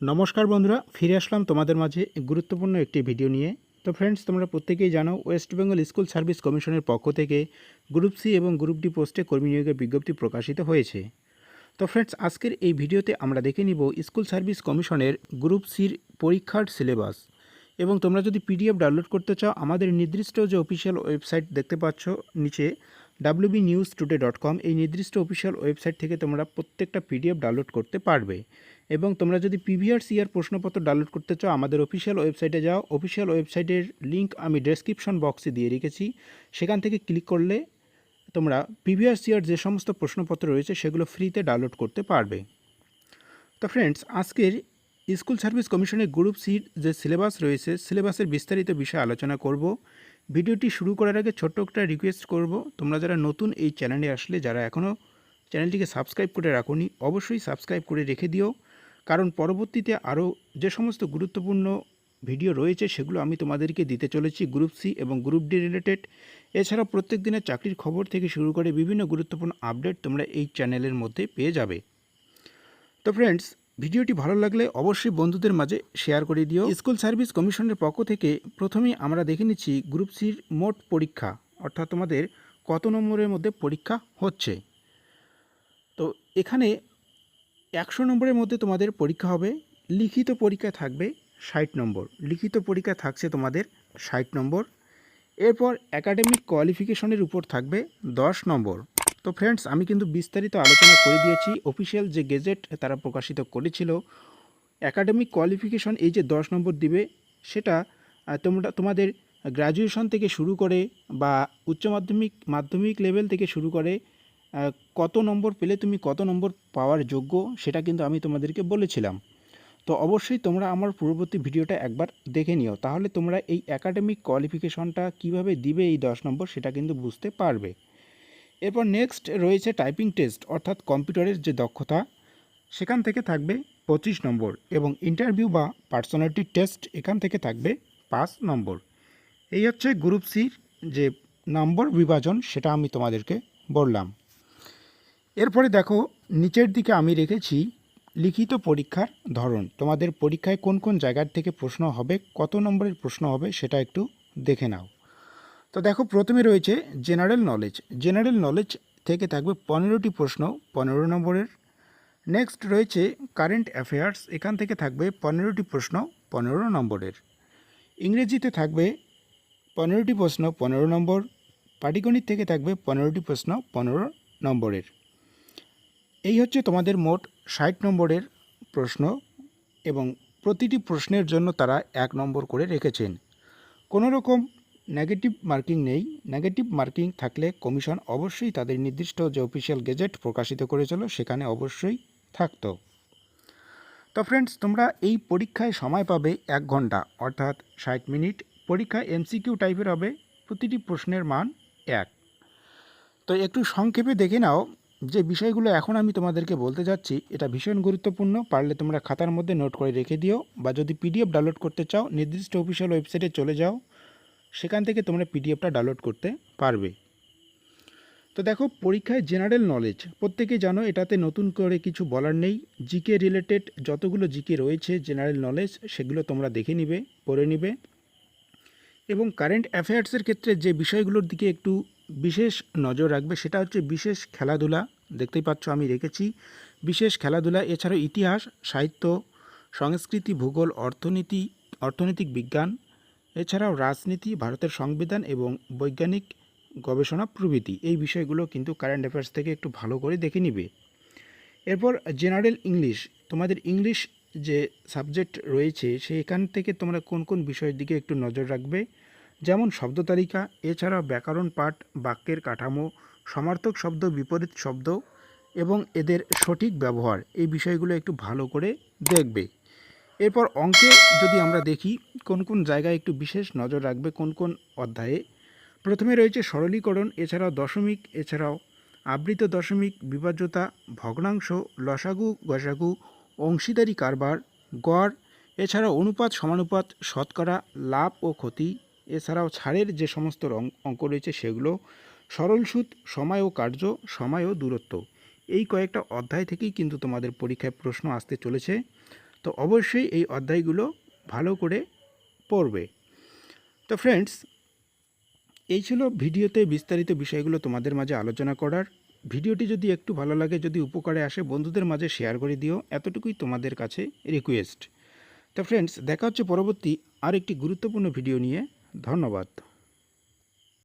নমস্কার বন্ধুরা, ফিরে আসলাম তোমাদের মাঝে গুরুত্বপূর্ণ একটি ভিডিও নিয়ে। তো ফ্রেন্ডস তোমরা প্রত্যেকেই জানো ওয়েস্ট বেঙ্গল স্কুল সার্ভিস কমিশনের পক্ষ থেকে গ্রুপ সি এবং গ্রুপ ডি পোস্টে কর্মী নিয়োগের বিজ্ঞপ্তি প্রকাশিত হয়েছে। তো ফ্রেন্ডস আজকের এই ভিডিওতে আমরা দেখে নিব স্কুল সার্ভিস কমিশনের গ্রুপ সির পরীক্ষার সিলেবাস এবং তোমরা যদি পিডিএফ ডাউনলোড করতে চাও, আমাদের নির্দিষ্ট যে অফিসিয়াল ওয়েবসাইট দেখতে পাচ্ছ নিচে WB news today dot com এই নির্দিষ্ট অফিসিয়াল ওয়েবসাইট থেকে তোমরা প্রত্যেকটা পিডিএফ ডাউনলোড করতে পারবে। এবং তোমরা যদি পিভিআরস ইয়ার প্রশ্নপত্র ডাউনলোড করতে চাও, আমাদের অফিসিয়াল ওয়েবসাইটে যাও। অফিসিয়াল ওয়েবসাইটের লিঙ্ক আমি ডেসক্রিপশন বক্সে দিয়ে রেখেছি। সেখান থেকে ক্লিক করলে তোমরা প্রিভিয়াস ইয়ার যে সমস্ত প্রশ্নপত্র রয়েছে, সেগুলো ফ্রিতে ডাউনলোড করতে পারবে। তো ফ্রেন্ডস আজকের স্কুল সার্ভিস কমিশনের গ্রুপ সির যে সিলেবাস রয়েছে সিলেবাসের বিস্তারিত বিষয়ে আলোচনা করব। ভিডিওটি শুরু করার আগে ছোট্ট একটা রিকোয়েস্ট করব। তোমরা যারা নতুন এই চ্যানেলে আসলে, যারা এখনও চ্যানেলটিকে সাবস্ক্রাইব করে রাখোনি, অবশ্যই সাবস্ক্রাইব করে রেখে দিও। কারণ পরবর্তীতে আরও যে সমস্ত গুরুত্বপূর্ণ ভিডিও রয়েছে সেগুলো আমি তোমাদেরকে দিতে চলেছি গ্রুপ সি এবং গ্রুপ ডি রিলেটেড এছাড়াও প্রত্যেক দিনের চাকরির খবর থেকে শুরু করে বিভিন্ন গুরুত্বপূর্ণ আপডেট তোমরা এই চ্যানেলের মধ্যে পেয়ে যাবে। তো ফ্রেন্ডস ভিডিওটি ভালো লাগলে অবশ্যই বন্ধুদের মাঝে শেয়ার করে দিও। স্কুল সার্ভিস কমিশনের পক্ষ থেকে প্রথমেই আমরা দেখে নিচ্ছি গ্রুপ সির মোট পরীক্ষা, অর্থাৎ তোমাদের কত নম্বরের মধ্যে পরীক্ষা হচ্ছে। তো এখানে একশো নম্বরের মধ্যে তোমাদের পরীক্ষা হবে, লিখিত পরীক্ষা থাকবে ষাট নম্বর। লিখিত পরীক্ষা থাকছে তোমাদের ষাট নম্বর। এরপর একাডেমিক কোয়ালিফিকেশনের উপর থাকবে দশ নম্বর। তো ফ্রেন্ডস আমি কিন্তু বিস্তারিত আলোচনা করে দিয়েছি। অফিসিয়াল যে গেজেট তারা প্রকাশিত করেছিল একাডেমিক কোয়ালিফিকেশন এই যে দশ নম্বর দিবে, সেটা তোমরা, তোমাদের গ্র্যাজুয়েশন থেকে শুরু করে বা উচ্চ মাধ্যমিক মাধ্যমিক লেভেল থেকে শুরু করে কত নম্বর পেলে তুমি কত নম্বর পাওয়ার যোগ্য সেটা কিন্তু আমি তোমাদেরকে বলেছিলাম। তো অবশ্যই তোমরা আমার পূর্ববর্তী ভিডিওটা একবার দেখে নিও। তাহলে তোমরা এই একাডেমিক কোয়ালিফিকেশনটা কীভাবে দিবে এই দশ নম্বর সেটা কিন্তু বুঝতে পারবে। এরপর নেক্সট রয়েছে টাইপিং টেস্ট অর্থাৎ কম্পিউটারের যে দক্ষতা, সেখান থেকে থাকবে পঁচিশ নম্বর এবং ইন্টারভিউ বা পার্সোনালিটি টেস্ট এখান থেকে থাকবে পাঁচ নম্বর। এই হচ্ছে গ্রুপ সির যে নম্বর বিভাজন, সেটা আমি তোমাদেরকে বললাম। এরপরে দেখো, নিচের দিকে আমি রেখেছি লিখিত পরীক্ষার ধরন। তোমাদের পরীক্ষায় কোন কোন জায়গার থেকে প্রশ্ন হবে, কত নম্বরের প্রশ্ন হবে, সেটা একটু দেখে নাও। তো দেখো, প্রথমে রয়েছে জেনারেল নলেজ জেনারেল নলেজ থেকে থাকবে পনেরোটি প্রশ্ন, পনেরো নম্বরের। নেক্সট রয়েছে কারেন্ট অ্যাফেয়ার্স এখান থেকে থাকবে পনেরোটি প্রশ্ন, পনেরো নম্বরের। ইংরেজিতে থাকবে পনেরোটি প্রশ্ন, পনেরো নম্বর। পাটিগণিত থেকে থাকবে পনেরোটি প্রশ্ন, পনেরো নম্বরের। এই হচ্ছে তোমাদের মোট ষাট নম্বরের প্রশ্ন এবং প্রতিটি প্রশ্নের জন্য তারা এক নম্বর করে রেখেছেন। কোনো রকম নেগেটিভ মার্কিং নেই। নেগেটিভ মার্কিং থাকলে কমিশন অবশ্যই তাদের নির্দিষ্ট যে অফিসিয়াল গেজেট প্রকাশিত করেছিল সেখানে অবশ্যই থাকতো। তো ফ্রেন্ডস তোমরা এই পরীক্ষায় সময় পাবে এক ঘণ্টা, অর্থাৎ ষাট মিনিট। পরীক্ষা এমসিকিউ টাইপের হবে, প্রতিটি প্রশ্নের মান এক। তো একটু সংক্ষেপে দেখে নাও যে বিষয়গুলো এখন আমি তোমাদেরকে বলতে যাচ্ছি, এটা ভীষণ গুরুত্বপূর্ণ। পারলে তোমরা খাতার মধ্যে নোট করে রেখে দিও বা যদি পিডিএফ ডাউনলোড করতে চাও, নির্দিষ্ট অফিসিয়াল ওয়েবসাইটে চলে যাও, সেখান থেকে তোমরা পিডিএফটা ডাউনলোড করতে পারবে। তো দেখো, পরীক্ষায় জেনারেল নলেজ। প্রত্যেকে জানো, এটাতে নতুন করে কিছু বলার নেই। জিকে রিলেটেড যতগুলো জিকে রয়েছে জেনারেল নলেজ, সেগুলো তোমরা দেখে নিবে, পড়ে নিবে। এবং কারেন্ট অ্যাফেয়ার্সের ক্ষেত্রে যে বিষয়গুলোর দিকে একটু বিশেষ নজর রাখবে সেটা হচ্ছে বিশেষ খেলাধুলা, দেখতেই পাচ্ছ আমি রেখেছি। বিশেষ খেলাধুলা, এছাড়াও ইতিহাস, সাহিত্য, সংস্কৃতি, ভূগোল, অর্থনীতি, অর্থনৈতিক বিজ্ঞান, এছাড়াও রাজনীতি, ভারতের সংবিধান এবং বৈজ্ঞানিক গবেষণা প্রভৃতি। এই বিষয়গুলো কিন্তু কারেন্ট অ্যাফেয়ার্স থেকে একটু ভালো করে দেখে নিবে। এরপর জেনারেল ইংলিশ তোমাদের ইংলিশ যে সাবজেক্ট রয়েছে, সেখান থেকে তোমরা কোন কোন বিষয়ের দিকে একটু নজর রাখবে? যেমন শব্দ তালিকা, এছাড়াও ব্যাকরণ পাঠ, বাক্যের কাঠামো, সমার্থক শব্দ, বিপরীত শব্দ এবং এদের সঠিক ব্যবহার, এই বিষয়গুলো একটু ভালো করে দেখবে। এরপর অঙ্কে যদি আমরা দেখি, কোন কোন জায়গায় একটু বিশেষ নজর রাখবে কোন কোন অধ্যায়ে? প্রথমে রয়েছে সরলীকরণ, এছাড়াও দশমিক, এছাড়াও আবৃত দশমিক, বিভাজ্যতা, ভগ্নাংশ, লসাগু, গসাগু, অংশীদারি কারবার, গড় এছাড়া অনুপাত, সমানুপাত, শতকরা, লাভ ও ক্ষতি এছাড়াও ছাড়ের যে সমস্ত রং- অঙ্ক রয়েছে সেগুলো সরল সুদ সময় ও কার্য, সময় ও দূরত্ব। এই কয়েকটা অধ্যায় থেকেই কিন্তু তোমাদের পরীক্ষায় প্রশ্ন আসতে চলেছে। তো তো অবশ্যই এই অধ্যায়গুলো ভালো করে পড়বে। তো ফ্রেন্ডস এই ছিল ভিডিওতে বিস্তারিত বিষয়গুলো তোমাদের মাঝে আলোচনা করার। ভিডিওটি যদি একটু ভালো লাগে, যদি উপকারে আসে, বন্ধুদের মাঝে শেয়ার করে দিও। এতটুকুই তোমাদের কাছে রিকোয়েস্ট তো ফ্রেন্ডস দেখা হচ্ছে পরবর্তী আর একটি গুরুত্বপূর্ণ ভিডিও নিয়ে। ধন্যবাদ।